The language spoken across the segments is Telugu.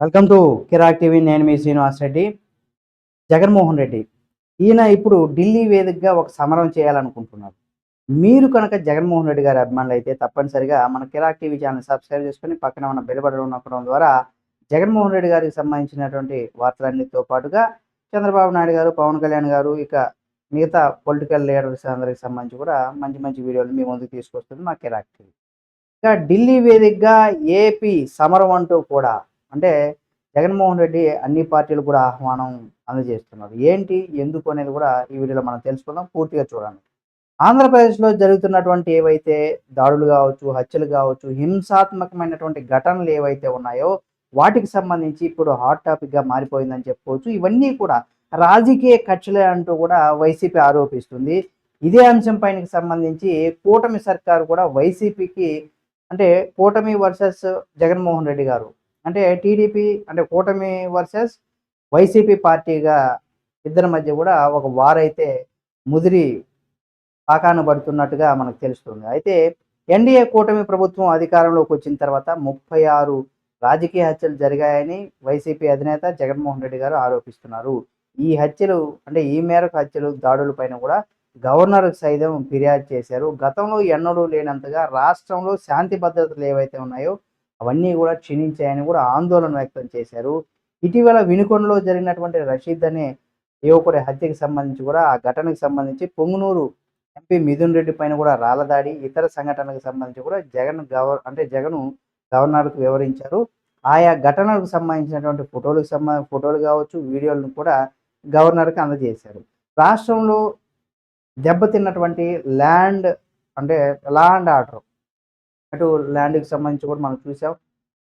Welcome to Kirik TV. నేను మీ శ్రీనివాస్ రెడ్డి. జగన్మోహన్ రెడ్డి. ఈయన ఇప్పుడు ఢిల్లీ వేదికగా ఒక సమరం చేయాలనుకుంటున్నారు మీరు కనుక జగన్మోహన్ రెడ్డి గారి అభిమానులు అయితే తప్పనిసరిగా మన కిరాక్ టీవీ ఛానల్ సబ్స్క్రైబ్ చేసుకొని పక్కన ఉన్న బెల్ బటన్ నొక్కడం ద్వారా జగన్మోహన్ రెడ్డి గారికి సంబంధించినటువంటి వార్తలన్నిటితో పాటుగా చంద్రబాబు నాయుడు గారు పవన్ కళ్యాణ్ గారు ఇక మిగతా పొలిటికల్ లీడర్స్ అందరికి సంబంధించి కూడా మంచి మంచి వీడియోలు మీ ముందుకు తీసుకొస్తుంది మా కిరాక్ టీవీ. ఇక ఢిల్లీ వేదికగా ఏపీ సమరం అంటూ కూడా అంటే జగన్మోహన్ రెడ్డి అన్ని పార్టీలు కూడా ఆహ్వానం అందజేస్తున్నారు. ఏంటి ఎందుకు అనేది కూడా ఈ వీడియోలో మనం తెలుసుకుందాం. పూర్తిగా చూడండి. ఆంధ్రప్రదేశ్లో జరుగుతున్నటువంటి ఏవైతే దాడులు కావచ్చు హత్యలు కావచ్చు హింసాత్మకమైనటువంటి ఘటనలు ఏవైతే ఉన్నాయో వాటికి సంబంధించి ఇప్పుడు హాట్ టాపిక్గా మారిపోయిందని చెప్పుకోవచ్చు. ఇవన్నీ కూడా రాజకీయ ఖర్చులే అంటూ కూడా వైసీపీ ఆరోపిస్తుంది. ఇదే అంశం పైన సంబంధించి కూటమి సర్కారు కూడా వైసీపీకి అంటే కూటమి వర్సెస్ జగన్మోహన్ రెడ్డి గారు అంటే టీడీపీ అంటే కూటమి వర్సెస్ వైసీపీ పార్టీగా ఇద్దరి మధ్య కూడా ఒక వారైతే ముదిరి పాకాన పడుతున్నట్టుగా మనకు తెలుస్తుంది. అయితే ఎన్డీఏ కూటమి ప్రభుత్వం అధికారంలోకి వచ్చిన తర్వాత ముప్పై ఆరు రాజకీయ హత్యలు జరిగాయని వైసీపీ అధినేత జగన్మోహన్ రెడ్డి గారు ఆరోపిస్తున్నారు. ఈ హత్యలు అంటే ఈ మేరకు హత్యలు దాడుల పైన కూడా గవర్నర్ సైతం ఫిర్యాదు చేశారు. గతంలో ఎన్నడూ లేనంతగా రాష్ట్రంలో శాంతి భద్రతలు ఏవైతే ఉన్నాయో అవన్నీ కూడా క్షీణించాయని కూడా ఆందోళన వ్యక్తం చేశారు. ఇటీవల వినుకొండలో జరిగినటువంటి రషీద్ అనే యువకుడి హత్యకి సంబంధించి కూడా ఆ ఘటనకు సంబంధించి పొంగునూరు ఎంపీ మిథున్ రెడ్డి పైన కూడా రాలదాడి ఇతర సంఘటనలకు సంబంధించి కూడా జగన్ గవర్ అంటే జగన్ గవర్నర్కు వివరించారు. ఆయా ఘటనలకు సంబంధించినటువంటి ఫోటోలకు సంబంధ ఫోటోలు కావచ్చు వీడియోలను కూడా గవర్నర్కి అందజేశారు. రాష్ట్రంలో దెబ్బతిన్నటువంటి ల్యాండ్ అంటే లా అండ్ ఆర్డర్ అటు ల్యాండ్కి సంబంధించి కూడా మనం చూసాం.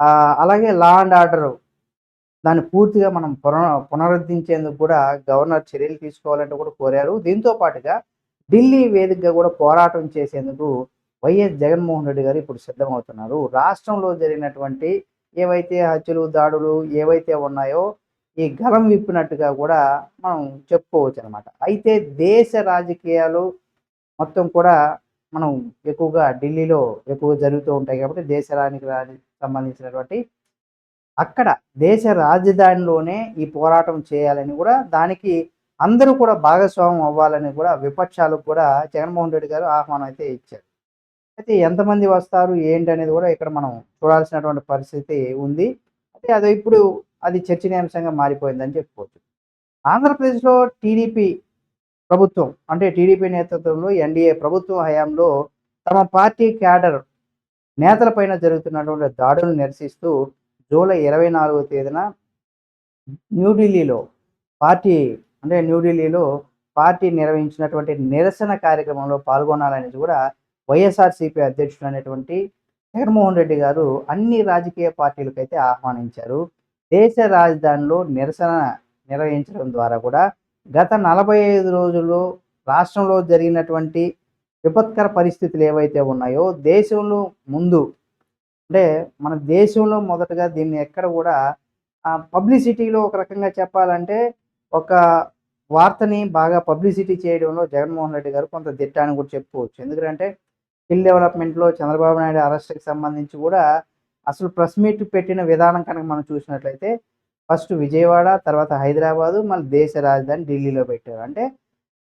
ఆ, అలాగే లా అండ్ ఆర్డర్ దాన్ని పూర్తిగా మనం పునః పునరుద్ధరించేందుకు కూడా గవర్నర్ చర్యలు తీసుకోవాలంటూ కూడా కోరారు. దీంతో పాటుగా ఢిల్లీ వేదికగా కూడా పోరాటం చేసేందుకు వైఎస్ జగన్మోహన్ రెడ్డి గారు ఇప్పుడు సిద్ధమవుతున్నారు. రాష్ట్రంలో జరిగినటువంటి ఏవైతే హత్యలు దాడులు ఏవైతే ఉన్నాయో ఈ గలం విప్పినట్టుగా కూడా మనం చెప్పుకోవచ్చు అనమాట అయితే దేశ రాజకీయాలు మొత్తం కూడా మనం ఎక్కువగా ఢిల్లీలో ఎక్కువ జరుగుతూ ఉంటాయి కాబట్టి దేశ రాజకీయానికి సంబంధించినటువంటి అక్కడ దేశ రాజధానిలోనే ఈ పోరాటం చేయాలని కూడా దానికి అందరూ కూడా భాగస్వామ్యం అవ్వాలని కూడా విపక్షాలకు కూడా జగన్మోహన్ రెడ్డి గారు ఆహ్వానం అయితే ఇచ్చారు. అయితే ఎంతమంది వస్తారు? ఏంటి అనేది కూడా ఇక్కడ మనం చూడాల్సినటువంటి పరిస్థితి ఉంది. అయితే అది ఇప్పుడు అది చర్చనీయాంశంగా మారిపోయిందని చెప్పుకోవచ్చు. ఆంధ్రప్రదేశ్లో టీడీపీ ప్రభుత్వం అంటే టీడీపీ నేతృత్వంలో ఎన్డీఏ ప్రభుత్వం హయాంలో తమ పార్టీ క్యాడర్ నేతలపైన జరుగుతున్నటువంటి దాడులను నిరసిస్తూ జూలై ఇరవై నాలుగో తేదీన న్యూఢిల్లీలో పార్టీ అంటే న్యూఢిల్లీలో పార్టీ నిర్వహించినటువంటి నిరసన కార్యక్రమంలో పాల్గొనాలని కూడా వైఎస్ఆర్సీపీ అధ్యక్షుడు అనేటువంటి జగన్మోహన్ రెడ్డి గారు అన్ని రాజకీయ పార్టీలకైతే ఆహ్వానించారు. దేశ రాజధానిలో నిరసన నిర్వహించడం ద్వారా కూడా గత నలభై ఐదు రోజుల్లో రాష్ట్రంలో జరిగినటువంటి విపత్కర పరిస్థితులు ఏవైతే ఉన్నాయో దేశంలో ముందు అంటే మన దేశంలో మొదటగా దీన్ని ఎక్కడ కూడా పబ్లిసిటీలో ఒక రకంగా చెప్పాలంటే ఒక వార్తని బాగా పబ్లిసిటీ చేయడంలో జగన్మోహన్ రెడ్డి గారు కొంత దిట్టాన్ని అని కూడా చెప్పుకోవచ్చు. ఎందుకంటే స్కిల్ డెవలప్మెంట్లో చంద్రబాబు నాయుడు అరెస్ట్కి సంబంధించి కూడా అసలు ప్రెస్ మీట్ పెట్టిన విధానం కనుక మనం చూసినట్లయితే ఫస్ట్ విజయవాడ తర్వాత హైదరాబాదు మళ్ళీ దేశ రాజధాని ఢిల్లీలో పెట్టారు. అంటే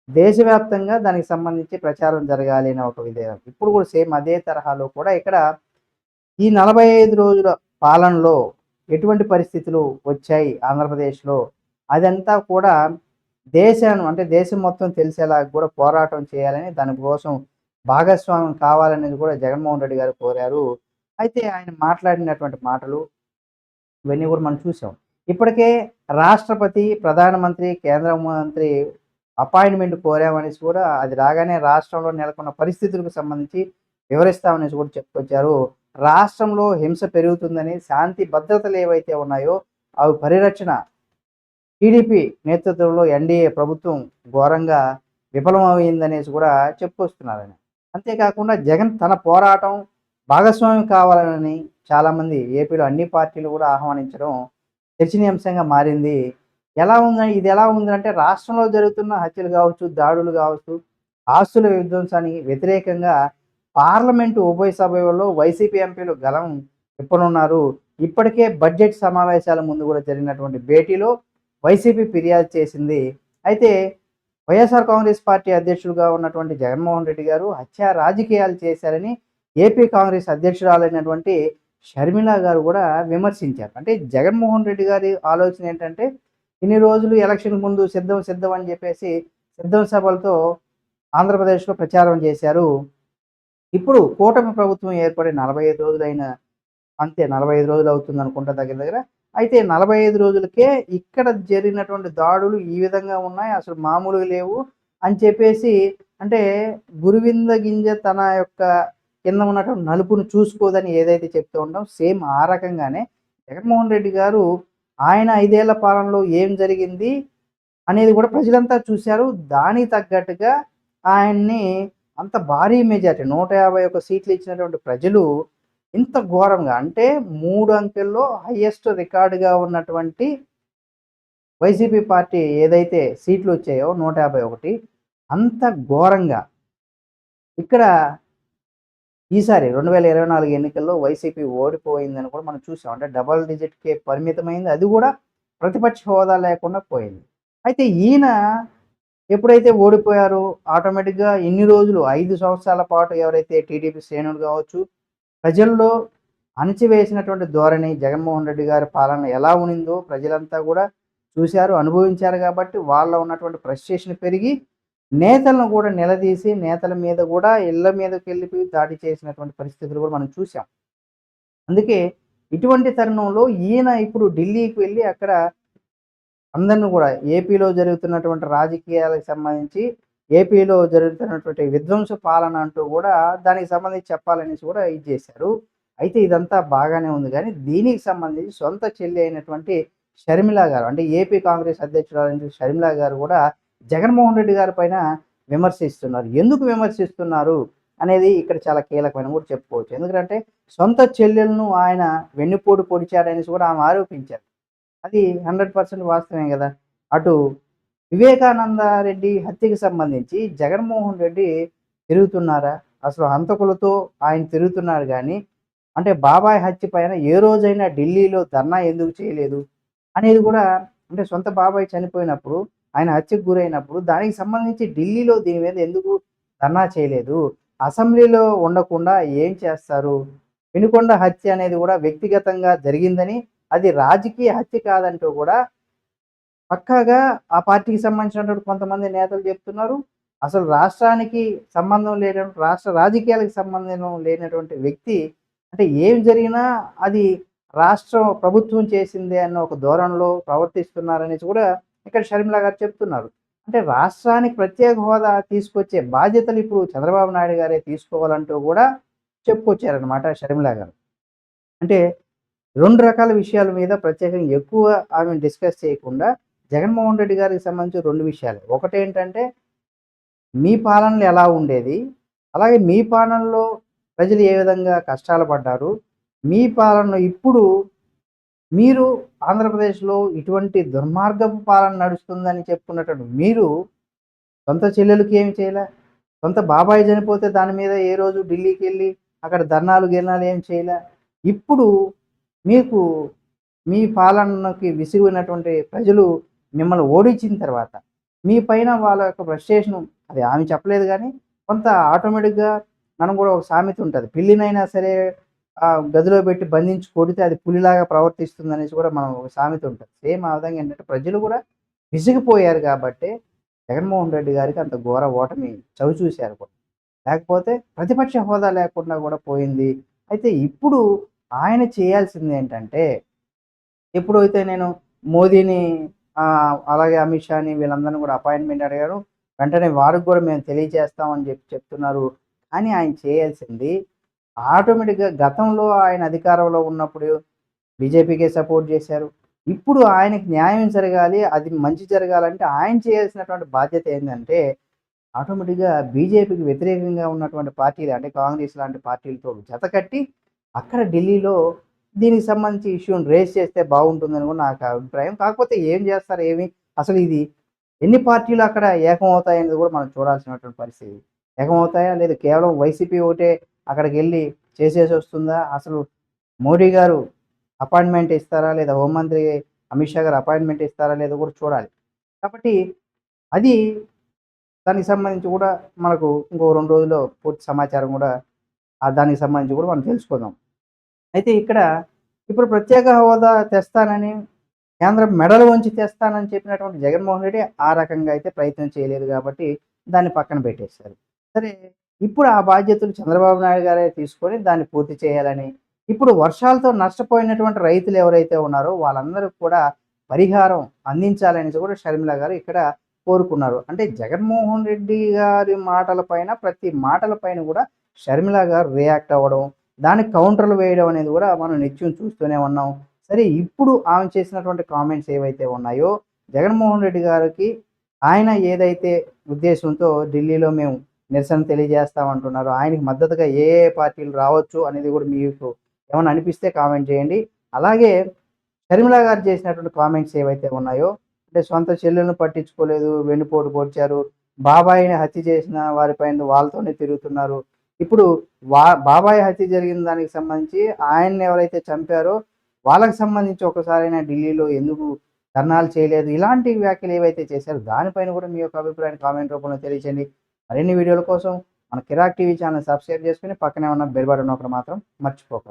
దేశవ్యాప్తంగా దానికి సంబంధించి ప్రచారం జరగాలి అనే ఒక విధేయం ఇప్పుడు కూడా సేమ్ అదే తరహాలో కూడా ఇక్కడ ఈ నలభై ఐదు రోజుల పాలనలో ఎటువంటి పరిస్థితులు వచ్చాయి ఆంధ్రప్రదేశ్లో? అదంతా కూడా దేశాన్ని అంటే దేశం మొత్తం తెలిసేలా కూడా పోరాటం చేయాలని దానికోసం భాగస్వామ్యం కావాలనేది కూడా జగన్మోహన్ రెడ్డి గారు కోరారు. అయితే ఆయన మాట్లాడినటువంటి మాటలు ఇవన్నీ కూడా మనం చూసాం. ఇప్పటికే రాష్ట్రపతి ప్రధానమంత్రి కేంద్ర మంత్రి అపాయింట్మెంట్ కోరామనేసి కూడా అది రాగానే రాష్ట్రంలో నెలకొన్న పరిస్థితులకు సంబంధించి వివరిస్తామనేసి కూడా చెప్పుకొచ్చారు. రాష్ట్రంలో హింస పెరుగుతుందని శాంతి భద్రతలు ఏవైతే ఉన్నాయో అవి పరిరక్షణ టీడీపీ నేతృత్వంలో ఎన్డీఏ ప్రభుత్వం ఘోరంగా విఫలమైందనేసి కూడా చెప్పుకొస్తున్నారని. అంతేకాకుండా జగన్ తన పోరాటం భాగస్వామ్యం కావాలని చాలామంది ఏపీలో అన్ని పార్టీలు కూడా ఆహ్వానించడం చర్చనీయాంశంగా మారింది. ఎలా ఉంది? ఇది ఎలా ఉందంటే రాష్ట్రంలో జరుగుతున్న హత్యలు కావచ్చు దాడులు కావచ్చు ఆస్తుల విధ్వంసానికి వ్యతిరేకంగా పార్లమెంటు ఉభయ సభలో వైసీపీ ఎంపీలు గలం ఇప్పనున్నారు ఇప్పటికే బడ్జెట్ సమావేశాల ముందు కూడా జరిగినటువంటి భేటీలో వైసీపీ ఫిర్యాదు చేసింది. అయితే వైఎస్ఆర్ కాంగ్రెస్ పార్టీ అధ్యక్షుడుగా ఉన్నటువంటి జగన్మోహన్ రెడ్డి గారు హత్యా రాజకీయాలు చేశారని ఏపీ కాంగ్రెస్ అధ్యక్షురాలైనటువంటి షర్మిల గారు కూడా విమర్శించారు. అంటే జగన్మోహన్ రెడ్డి గారి ఆలోచన ఏంటంటే ఇన్ని రోజులు ఎలక్షన్ ముందు సిద్ధం సిద్ధం అని చెప్పేసి సిద్ధం సభలతో ఆంధ్రప్రదేశ్లో ప్రచారం చేశారు. ఇప్పుడు కూటమి ప్రభుత్వం ఏర్పడి నలభై ఐదు రోజులైన అంతే నలభై ఐదు రోజులు అవుతుంది అనుకుంటా దగ్గర దగ్గర. అయితే నలభై ఐదు రోజులకే ఇక్కడ జరిగినటువంటి దాడులు ఈ విధంగా ఉన్నాయి అసలు మామూలుగా లేవు అని చెప్పేసి అంటే గురువింద గింజ తన యొక్క కింద ఉన్నటువంటి నలుపును చూసుకోదని ఏదైతే చెప్తూ ఉంటాం సేమ్ ఆ రకంగానే జగన్మోహన్ రెడ్డి గారు ఆయన ఐదేళ్ళ పాలనలో ఏం జరిగింది అనేది కూడా ప్రజలంతా చూశారు. దానికి తగ్గట్టుగా ఆయన్ని అంత భారీ మెజార్టీ నూట యాభై ఒక సీట్లు ఇచ్చినటువంటి ప్రజలు ఇంత ఘోరంగా అంటే మూడు అంకెల్లో హయ్యెస్ట్ రికార్డుగా ఉన్నటువంటి వైసీపీ పార్టీ ఏదైతే సీట్లు వచ్చాయో నూట యాభై ఒకటి అంత ఘోరంగా. ఇక్కడ ఈసారి రెండు వేల ఇరవై నాలుగు ఎన్నికల్లో వైసీపీ ఓడిపోయిందని కూడా మనం చూసాం. అంటే డబల్ డిజిట్కే పరిమితమైంది. అది కూడా ప్రతిపక్ష హోదా లేకుండా పోయింది. అయితే ఈయన ఎప్పుడైతే ఓడిపోయారో ఆటోమేటిక్గా ఎన్ని రోజులు ఐదు సంవత్సరాల పాటు ఎవరైతే టీడీపీ శ్రేణులు కావచ్చు ప్రజల్లో అణచివేసినటువంటి ధోరణి జగన్మోహన్ రెడ్డి గారి పాలన ఎలా ఉనిందో ప్రజలంతా కూడా చూశారు అనుభవించారు కాబట్టి వాళ్ళ ఉన్నటువంటి ఫ్రస్ట్రేషన్ పెరిగి నేతలను కూడా నిలదీసి నేతల మీద కూడా ఇళ్ళ మీదకి వెళ్ళిపోయి దాడి చేసినటువంటి పరిస్థితులు కూడా మనం చూసాం అందుకే ఇటువంటి తరుణంలో ఈయన ఇప్పుడు ఢిల్లీకి వెళ్ళి అక్కడ అందరిని కూడా ఏపీలో జరుగుతున్నటువంటి రాజకీయాలకు సంబంధించి ఏపీలో జరుగుతున్నటువంటి విధ్వంస పాలన అంటూ కూడా దానికి సంబంధించి చెప్పాలనేసి కూడా ఇది చేశారు. అయితే ఇదంతా బాగానే ఉంది. కానీ దీనికి సంబంధించి సొంత చెల్లి అయినటువంటి షర్మిల గారు అంటే ఏపీ కాంగ్రెస్ అధ్యక్షురాలు షర్మిల గారు కూడా జగన్మోహన్ రెడ్డి గారి పైన విమర్శిస్తున్నారు. ఎందుకు విమర్శిస్తున్నారు అనేది ఇక్కడ చాలా కీలకమైన కూడా చెప్పుకోవచ్చు. ఎందుకంటే సొంత చెల్లెలను ఆయన వెన్నుపోటు పొడిచాడనేసి కూడా ఆమె ఆరోపించారు. అది హండ్రెడ్ పర్సెంట్ వాస్తవమే కదా. అటు వివేకానంద రెడ్డి హత్యకి సంబంధించి జగన్మోహన్ రెడ్డి తిరుగుతున్నారా? అసలు హంతకులతో ఆయన తిరుగుతున్నారు కానీ అంటే బాబాయ్ హత్య పైన ఏ రోజైనా ఢిల్లీలో ధర్నా ఎందుకు చేయలేదు? అనేది కూడా అంటే సొంత బాబాయ్ చనిపోయినప్పుడు ఆయన హత్యకు గురైనప్పుడు దానికి సంబంధించి ఢిల్లీలో దీని మీద ఎందుకు ధర్నా చేయలేదు? అసెంబ్లీలో ఉండకుండా ఏం చేస్తారు? వినుకొండ హత్య అనేది కూడా వ్యక్తిగతంగా జరిగిందని అది రాజకీయ హత్య కాదంటూ కూడా పక్కాగా ఆ పార్టీకి సంబంధించినటువంటి కొంతమంది నేతలు చెప్తున్నారు. అసలు రాష్ట్రానికి సంబంధం లేనటువంటి రాష్ట్ర రాజకీయాలకు సంబంధం లేనటువంటి వ్యక్తి అంటే ఏం జరిగినా అది రాష్ట్రం ప్రభుత్వం చేసిందే అన్న ఒక ధోరణిలో ప్రవర్తిస్తున్నారనేసి కూడా ఇక్కడ షర్మిల గారు చెప్తున్నారు. అంటే రాష్ట్రానికి ప్రత్యేక హోదా తీసుకొచ్చే బాధ్యతలు ఇప్పుడు చంద్రబాబు నాయుడు గారే తీసుకోవాలంటూ కూడా చెప్పుకొచ్చారనమాట షర్మిల గారు. అంటే రెండు రకాల విషయాల మీద ప్రత్యేకంగా ఎక్కువ ఆమె డిస్కస్ చేయకుండా జగన్మోహన్ రెడ్డి గారికి సంబంధించి రెండు విషయాలు. ఒకటి ఏంటంటే మీ పాలనలు ఎలా ఉండేది? అలాగే మీ పాలనలో ప్రజలు ఏ విధంగా కష్టాలు పడ్డారు? మీ పాలనలో ఇప్పుడు మీరు ఆంధ్రప్రదేశ్లో ఇటువంటి దుర్మార్గపు పాలన నడుస్తుందని చెప్పుకున్నటువంటి మీరు సొంత చెల్లెలకి ఏమి చేయలే? సొంత బాబాయ్ చనిపోతే దాని మీద ఏ రోజు ఢిల్లీకి వెళ్ళి అక్కడ ధర్నాలు గిర్నాలు ఏం చేయలే? ఇప్పుడు మీకు మీ పాలనకి విసిగినటువంటి ప్రజలు మిమ్మల్ని ఓడించిన తర్వాత మీ పైన వాళ్ళ యొక్క ఫ్రస్ట్రేషన్ అది ఆమె చెప్పలేదు కానీ కొంత ఆటోమేటిక్గా మనం కూడా ఒక సామెత ఉంటుంది. పిల్లినైనా సరే గదిలో పెట్టి బంధించి కొడితే అది పులిలాగా ప్రవర్తిస్తుంది అనేసి కూడా మనం ఒక సామెత ఉంటుంది. సేమ్ ఆ విధంగా ఏంటంటే ప్రజలు కూడా విసిగిపోయారు కాబట్టి జగన్మోహన్ రెడ్డి గారికి అంత ఘోర ఓటమి చవి చూశారు కూడా. లేకపోతే ప్రతిపక్ష హోదా లేకుండా కూడా పోయింది. అయితే ఇప్పుడు ఆయన చేయాల్సింది ఏంటంటే ఎప్పుడైతే నేను మోదీని అలాగే అమిత్ షాని వీళ్ళందరినీ కూడా అపాయింట్మెంట్ అడిగారు వెంటనే వారికి కూడా మేము తెలియజేస్తామని చెప్పి చెప్తున్నారు. కానీ ఆయన చేయాల్సింది ఆటోమేటిక్గా గతంలో ఆయన అధికారంలో ఉన్నప్పుడు బీజేపీకే సపోర్ట్ చేశారు. ఇప్పుడు ఆయనకి న్యాయం జరగాలి అది మంచి జరగాలంటే ఆయన చేయాల్సినటువంటి బాధ్యత ఏంటంటే ఆటోమేటిక్గా బీజేపీకి వ్యతిరేకంగా ఉన్నటువంటి పార్టీలు అంటే కాంగ్రెస్ లాంటి పార్టీలతో జతకట్టి అక్కడ ఢిల్లీలో దీనికి సంబంధించి ఇష్యూని రేస్ చేస్తే బాగుంటుందని కూడా నాకు అభిప్రాయం. కాకపోతే ఏం చేస్తారు ఏమి? అసలు ఇది ఎన్ని పార్టీలు అక్కడ ఏకమవుతాయనేది కూడా మనం చూడాల్సినటువంటి పరిస్థితి. ఏకమవుతాయా? లేదు కేవలం వైసీపీ ఒకటే అక్కడికి వెళ్ళి చేసేసి వస్తుందా? అసలు మోడీ గారు అపాయింట్మెంట్ ఇస్తారా లేదా? హోంమంత్రి అమిత్ షా గారు అపాయింట్మెంట్ ఇస్తారా లేదో కూడా చూడాలి. కాబట్టి అది దానికి సంబంధించి కూడా మనకు ఇంకో రెండు రోజుల్లో పూర్తి సమాచారం కూడా దానికి సంబంధించి కూడా మనం తెలుసుకుందాం. అయితే ఇక్కడ ఇప్పుడు ప్రత్యేక హోదా తెస్తానని కేంద్రం మెడలు వంచి తెస్తానని చెప్పినటువంటి జగన్మోహన్ రెడ్డి ఆ రకంగా అయితే ప్రయత్నం చేయలేదు కాబట్టి దాన్ని పక్కన పెట్టేశారు. సరే ఇప్పుడు ఆ బాధ్యతలు చంద్రబాబు నాయుడు గారే తీసుకొని దాన్ని పూర్తి చేయాలని ఇప్పుడు వర్షాలతో నష్టపోయినటువంటి రైతులు ఎవరైతే ఉన్నారో వాళ్ళందరూ కూడా పరిహారం అందించాలని కూడా షర్మిల గారు ఇక్కడ కోరుకున్నారు. అంటే జగన్మోహన్ రెడ్డి గారి మాటల పైన ప్రతి మాటల పైన కూడా షర్మిల గారు రియాక్ట్ అవ్వడం దానికి కౌంటర్లు వేయడం అనేది కూడా మనం నిత్యం చూస్తూనే ఉన్నాం. సరే ఇప్పుడు ఆమె చేసినటువంటి కామెంట్స్ ఏవైతే ఉన్నాయో జగన్మోహన్ రెడ్డి గారికి ఆయన ఏదైతే ఉద్దేశంతో ఢిల్లీలో మేము నిరసన తెలియజేస్తామంటున్నారు. ఆయనకి మద్దతుగా ఏ ఏ పార్టీలు రావచ్చు అనేది కూడా మీకు ఏమైనా అనిపిస్తే కామెంట్ చేయండి. అలాగే షర్మిల గారు చేసినటువంటి కామెంట్స్ ఏవైతే ఉన్నాయో అంటే సొంత చెల్లెలను పట్టించుకోలేదు వెన్నుపోటు పొడిచారు బాబాయిని హత్య చేసిన వారిపైన వాళ్ళతోనే తిరుగుతున్నారు. ఇప్పుడు వా బాబాయ్ హత్య జరిగిన దానికి సంబంధించి ఆయన్ని ఎవరైతే చంపారో వాళ్ళకి సంబంధించి ఒకసారైనా ఢిల్లీలో ఎందుకు ధర్నాలు చేయలేదు? ఇలాంటి వ్యాఖ్యలు ఏవైతే చేశారో దానిపైన కూడా మీ యొక్క అభిప్రాయాన్ని కామెంట్ రూపంలో తెలియచేయండి మరిన్ని వీడియోల కోసం మన కిరాక్ టీవీ ఛానల్ సబ్స్క్రైబ్ చేసుకుని పక్కనే ఉన్న బెల్ బటన్ ఒకటి మాత్రం మర్చిపోకండి